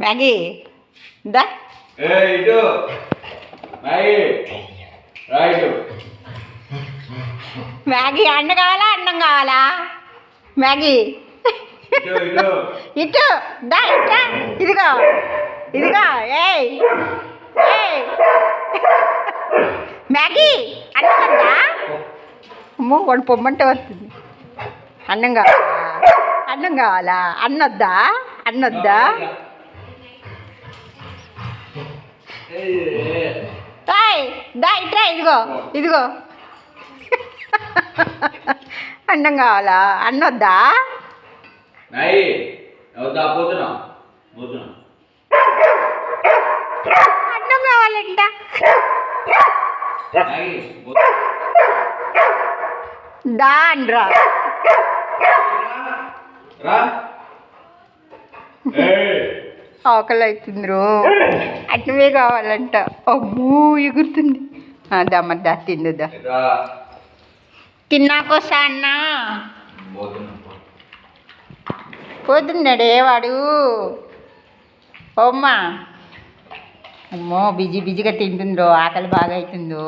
Maggi. దా. ఏ ఇటు Maggi. Right. Maggi అన్న కావాలా అన్నం కావాలా? మ్యాగీ. ఇటు దా ఇట్రా ఇదిగో. ఇదిగో. ఏయ్. ఏయ్. మ్యాగీ. అన్నం వద్దా? అమ్మో వాడు పొమ్మంటే వస్తుంది. అన్నం కావాలా? అన్నం కావాలా? అన్నొద్దా? అన్నొద్దా. ఏయ్ దా ఇట్రా ఇదిగో ఇదిగో. అన్నం కావాలా? అన్నొద్దా? అన్నం కావాలంట. దా అనరా. రా ఏయ్ ఆకలి అవుతుంది రో కావాలంట. అమ్మో ఎగురుతుంది. ఆ, దమ్మ దా తిందుదా రా తిన్నాకొస్తా అన్నా పోతున్నా పోతున్నాడే వాడు. అమ్మా అమ్మో బిజీ బిజీగా తింటుందో ఆకలి బాగా అవుతుందో